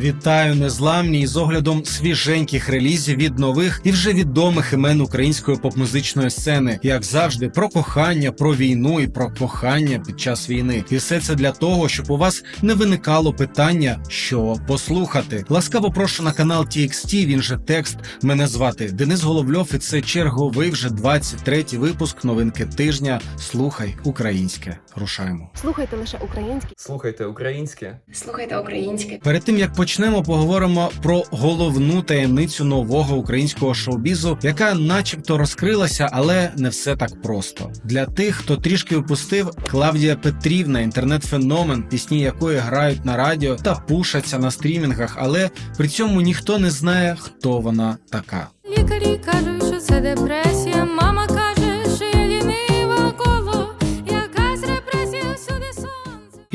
Вітаю незламні із оглядом свіженьких релізів від нових і вже відомих імен української поп-музичної сцени, як завжди, про кохання, про війну і про кохання під час війни. І все це для того, щоб у вас не виникало питання, що послухати. Ласкаво прошу на канал TXT, Він же текст. Мене звати Денис Головльов, і це черговий вже 23-й випуск новинки тижня. Слухай українське. Рушаємо. Слухайте лише українське. Слухайте українське. Слухайте українське. Перед тим як почнемо, поговоримо про головну таємницю нового українського шоу-бізу, яка, начебто, розкрилася, але не все так просто. Для тих, хто трішки упустив, Клавдія Петрівна, інтернет-феномен, пісні якої грають на радіо та пушаться на стрімінгах, але при цьому ніхто не знає, хто вона така. Лікарі кажуть, що це депресія.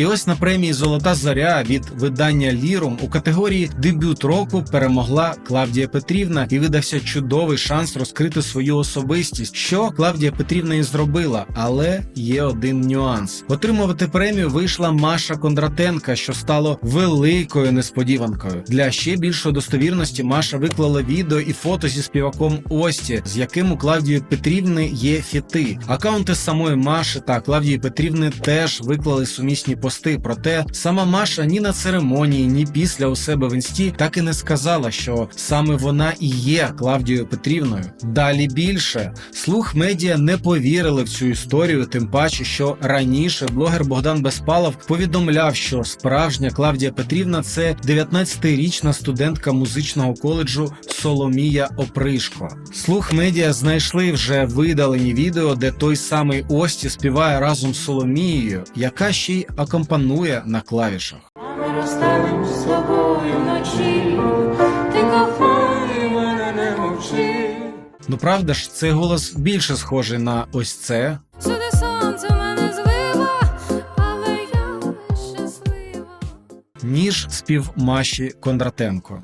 І ось на премії Золота зоря від видання Лірум у категорії Дебют року перемогла Клавдія Петрівна і видався чудовий шанс розкрити свою особистість, що Клавдія Петрівна і зробила. Але є один нюанс: отримувати премію вийшла Маша Кондратенка, що стало великою несподіванкою. Для ще більшої достовірності Маша виклала відео і фото зі співаком Ості, з яким у Клавдії Петрівни є фіти. Акаунти самої Маші та Клавдії Петрівни теж виклали сумісні пости. Проте сама Маша ні на церемонії, ні після у себе в інсті так і не сказала, що саме вона і є Клавдією Петрівною. Далі більше слух медіа не повірили в цю історію, тим паче, що раніше блогер Богдан Безпалов повідомляв, що справжня Клавдія Петрівна це 19-річна студентка музичного коледжу Соломія Опришко. Слух медіа знайшли вже видалені відео, де той самий Ості співає разом з Соломією, яка ще й акомпанує на клавішах. Ми розстанемо з тобою вночі. Ти кохай мене не мовчи. Ну правда ж, цей голос більше схожий на ось це. Сюди сонце мене злива, але я щаслива. ніж спів Маші Кондратенко.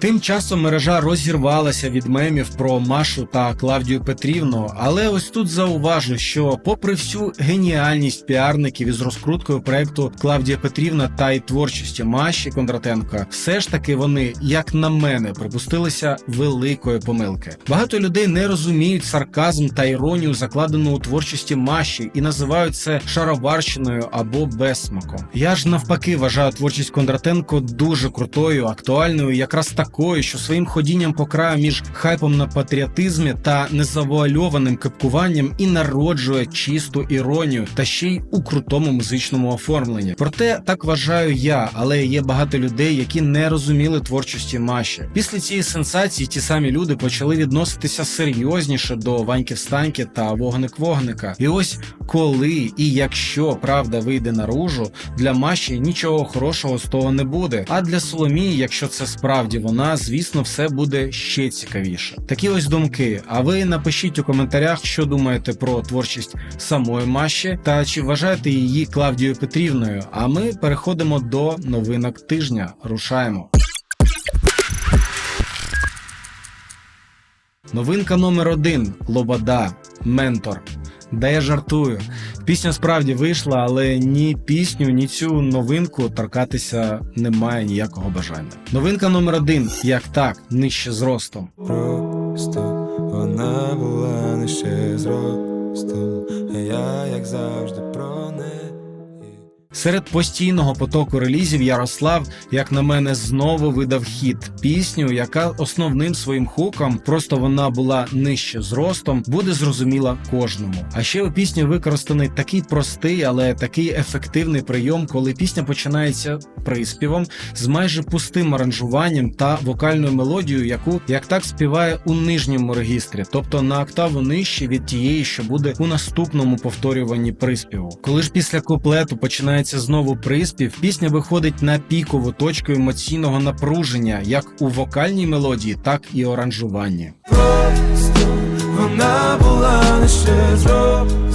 Тим часом мережа розірвалася від мемів про Машу та Клавдію Петрівну, але ось тут зауважу, що, попри всю геніальність піарників із розкруткою проекту Клавдія Петрівна та й творчості Маші Кондратенка, все ж таки вони, як на мене, припустилися великої помилки. Багато людей не розуміють сарказм та іронію, закладену у творчості Маші, і називають це шароварщиною або безсмаком. Я ж навпаки вважаю творчість Кондратенко дуже крутою, актуальною, якраз такою, що своїм ходінням по краю між хайпом на патріотизмі та незавуальованим кепкуванням і народжує чисту іронію та ще й у крутому музичному оформленні. Проте так вважаю я, але є багато людей, які не розуміли творчості Маші. Після цієї сенсації ті самі люди почали відноситися серйозніше до Ваньки Встаньки та Вогник Вогника. І ось коли і якщо правда вийде наружу, для Маші нічого хорошого з того не буде. А для Соломії, якщо це справді вона, звісно, все буде ще цікавіше. Такі ось думки. А ви напишіть у коментарях, що думаєте про творчість самої Маші та чи вважаєте її Клавдією Петрівною. А ми переходимо до новинок тижня. Рушаємо. Новинка номер один Лобода, Ментор. Да я жартую. Пісня справді вийшла, але ні пісню, ні цю новинку торкатися немає ніякого бажання. Новинка номер один як так, нижче зростом. Просто вона була нижче зростом, а я, як завжди. Серед постійного потоку релізів Ярослав, як на мене, знову видав хіт пісню, яка основним своїм хуком, просто вона була нижче зростом, буде зрозуміла кожному. А ще у пісні використаний такий простий, але такий ефективний прийом, коли пісня починається приспівом з майже пустим аранжуванням та вокальною мелодією, яку як так співає у нижньому регістрі, тобто на октаву нижче від тієї, що буде у наступному повторюванні приспіву. Коли ж після куплету починається знову приспів, пісня виходить на пікову точку емоційного напруження, як у вокальній мелодії, так і оранжуванні. Просто вона була не ще ніколи.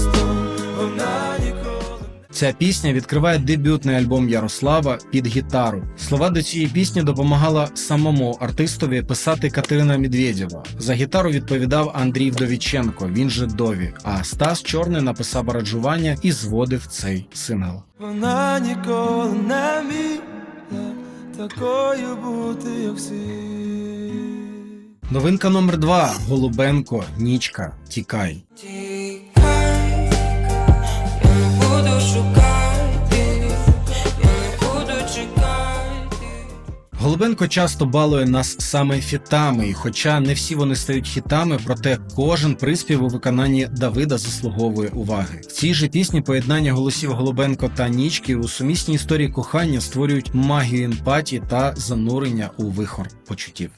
Ця пісня відкриває дебютний альбом Ярослава під гітару. Слова до цієї пісні допомагала самому артистові писати Катерина Медведєва. За гітару відповідав Андрій Вдовіченко, він же Дові. А Стас Чорний написав аранжування і зводив цей сингл. Вона ніколи не міла такою бути, як всі. Новинка номер 2 Голубенко, Нічка, Тікай. Тікай, Голубенко часто балує нас саме фітами, і хоча не всі вони стають хітами, проте кожен приспів у виконанні Давида заслуговує уваги. В цій же пісні поєднання голосів Голубенко та Нічки у сумісній історії кохання створюють магію емпатії та занурення у вихор почуттів.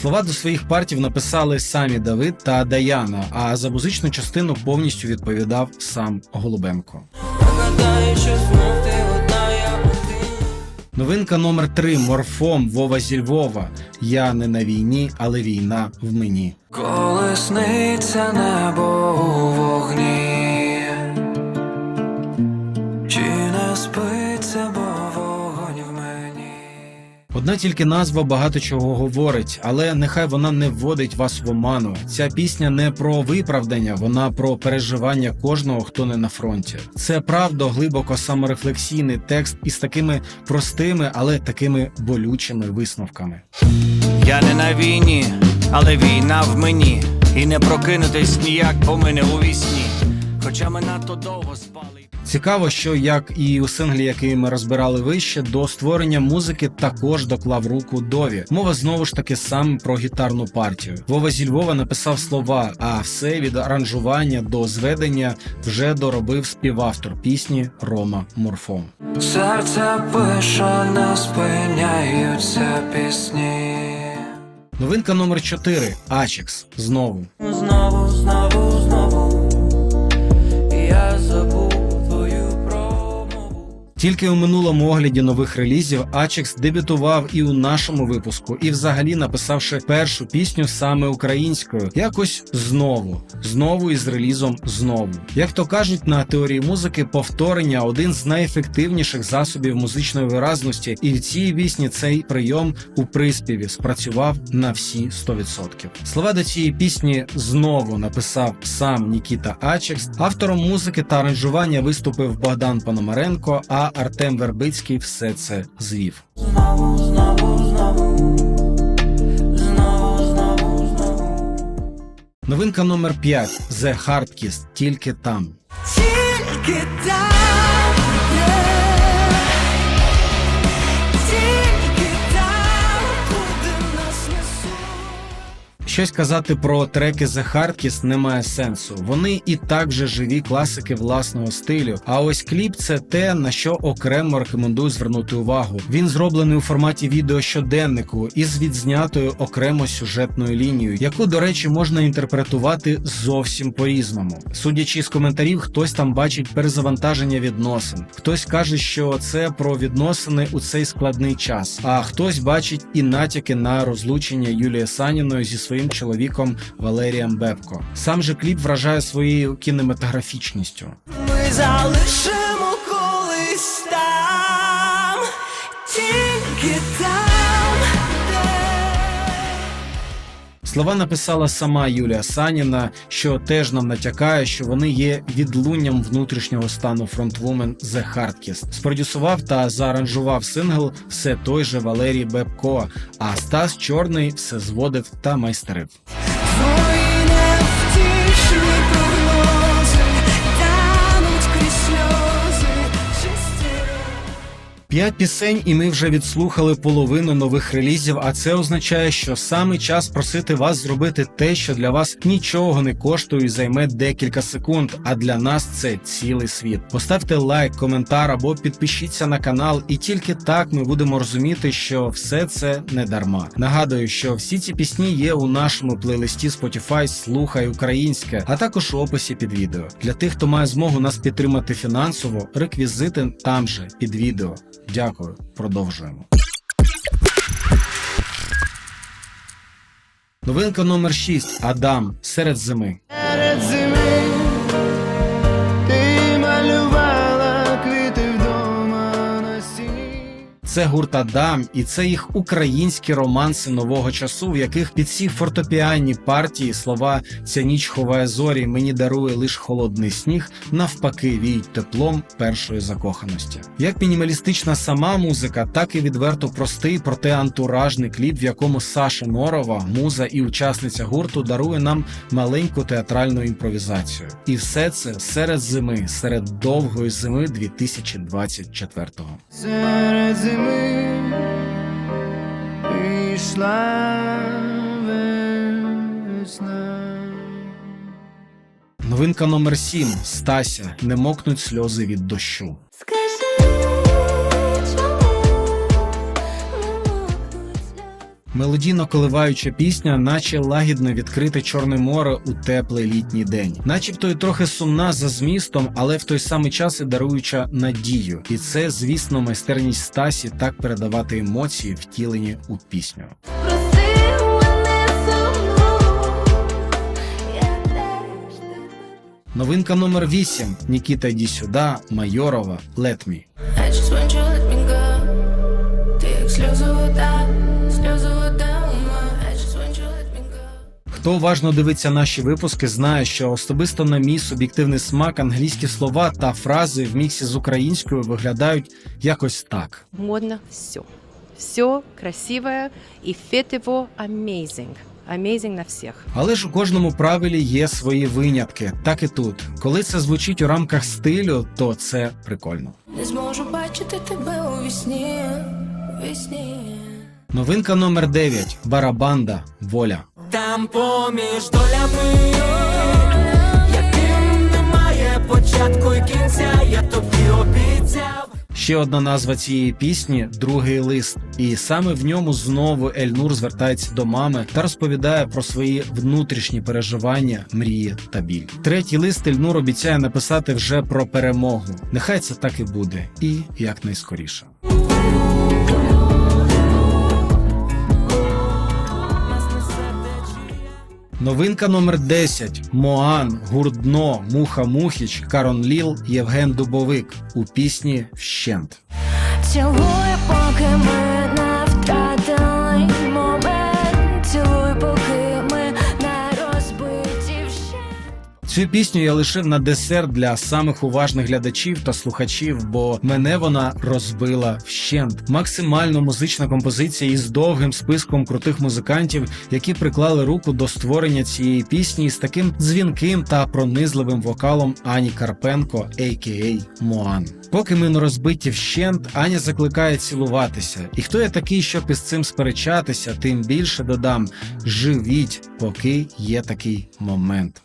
Слова до своїх партів написали самі Давид та Даяна, а за музичну частину повністю відповідав сам Голубенко. Новинка номер 3 Морфом Вова зі Львова. Я не на війні, але війна в мені. Коли сниться небо у вогні, Одна тільки назва багато чого говорить, але нехай вона не вводить вас в оману. Ця пісня не про виправдання, вона про переживання кожного, хто не на фронті. Це правда глибоко саморефлексійний текст із такими простими, але такими болючими висновками. Я не на війні, але війна в мені. І не прокинутись ніяк, бо ми не у вісні. Хоча ми надто довго спали. Цікаво, що як і у синглі, який ми розбирали вище, до створення музики також доклав руку Дові. Мова знову ж таки саме про гітарну партію. Вова зі Львова написав слова, а все від аранжування до зведення вже доробив співавтор пісні Рома Морфом. Серце пише, не спиняються пісні. Новинка номер 4 Ачекс. Знову. Знову, знову, знову. Тільки у минулому огляді нових релізів Ачекс дебютував і у нашому випуску, і взагалі написавши першу пісню саме українською, якось знову, знову із релізом знову. Як то кажуть на теорії музики, повторення один з найефективніших засобів музичної виразності, і в цій пісні цей прийом у приспіві спрацював на всі 100%. Слова до цієї пісні знову написав сам Нікіта Ачекс. Автором музики та аранжування виступив Богдан Пономаренко, а Артем Вербицький все це звів. Знову, знову, знову. Новинка номер 5 The Hardkiss тільки там. Тільки там, Щось казати про треки The Hardkiss немає сенсу. Вони і так же живі класики власного стилю. А ось кліп це те, на що окремо рекомендую звернути увагу. Він зроблений у форматі відео щоденнику із відзнятою окремо сюжетною лінією, яку, до речі, можна інтерпретувати зовсім по-різному. Судячи з коментарів, хтось там бачить перезавантаження відносин, хтось каже, що це про відносини у цей складний час, а хтось бачить і натяки на розлучення Юлії Саніної зі своїм чоловіком Валерієм Бебко. Сам же кліп вражає своєю кінематографічністю. Ми залишимо Слова написала сама Юлія Саніна, що теж нам натякає, що вони є відлунням внутрішнього стану фронтвумен The Hardkiss. Спродюсував та зааранжував сингл все той же Валерій Бебко, а Стас Чорний все зводив та майстерив. П'ять пісень, і ми вже відслухали половину нових релізів. А це означає, що саме час просити вас зробити те, що для вас нічого не коштує і займе декілька секунд. А для нас це цілий світ. Поставте лайк, коментар або підпишіться на канал, і тільки так ми будемо розуміти, що все це не дарма. Нагадую, що всі ці пісні є у нашому плейлисті Spotify Слухай українське, а також у описі під відео. Для тих, хто має змогу нас підтримати фінансово, реквізити там же під відео. Дякую, продовжуємо. Новинка номер 6. Адам серед зими. Серед зими. Це гурт Адам, і це їх українські романси нового часу, в яких під ці фортепіанні партії слова Ця ніч ховає зорі, мені дарує лиш холодний сніг, навпаки, віють теплом першої закоханості. Як мінімалістична сама музика, так і відверто простий, проте антуражний кліп, в якому Саша Норова, муза і учасниця гурту, дарує нам маленьку театральну імпровізацію. І все це серед зими, серед довгої зими 2024-го. Серед зими пішла весна. Новинка номер 7 Стася. Не мокнуть сльози від дощу. Мелодійно коливаюча пісня, наче лагідно відкрите Чорне море у теплий літній день, начебто й трохи сумна за змістом, але в той самий час і даруюча надію. І це, звісно, майстерність Стасі так передавати емоції, втілені у пісню. Новинка номер 8 Нікіта йди сюди, Майорова, Let Me. Хто уважно дивиться наші випуски, знає, що особисто на мій суб'єктивний смак англійські слова та фрази в міксі з українською виглядають якось так. модно все. Все красивое и фит его amazing. Amazing на всех. Але ж у кожному правилі є свої винятки, так і тут. Коли це звучить у рамках стилю, то це прикольно. Не зможу бачити тебе у вісні, у вісні. Новинка номер 9 Барабанда Воля. Там поміж долями, яким немає початку і кінця, я тобі обіцяв. Ще одна назва цієї пісні другий лист. І саме в ньому знову Ельнур звертається до мами та розповідає про свої внутрішні переживання, мрії та біль. Третій лист Ельнур обіцяє написати вже про перемогу. Нехай це так і буде, і якнайскоріше. Новинка номер 10 Моан, Гурдно, Муха Мухіч, Карон Ліл, Євген Дубовик у пісні Вщент. Цілуй, поки ми Цю пісню я лишив на десерт для самих уважних глядачів та слухачів, бо мене вона розбила вщент. Максимально музична композиція із довгим списком крутих музикантів, які приклали руку до створення цієї пісні з таким дзвінким та пронизливим вокалом Ані Карпенко, а.к.а. Моан. Поки ми не розбиті вщент, Аня закликає цілуватися. І хто я такий, щоб із цим сперечатися, тим більше додам: живіть, поки є такий момент.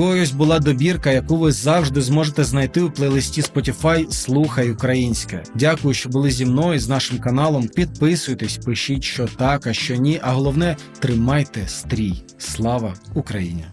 Такою ось була добірка, яку ви завжди зможете знайти у плейлисті Spotify Слухай українське. Дякую, що були зі мною з нашим каналом. Підписуйтесь, пишіть, що так, а що ні. А головне, тримайте стрій. Слава Україні!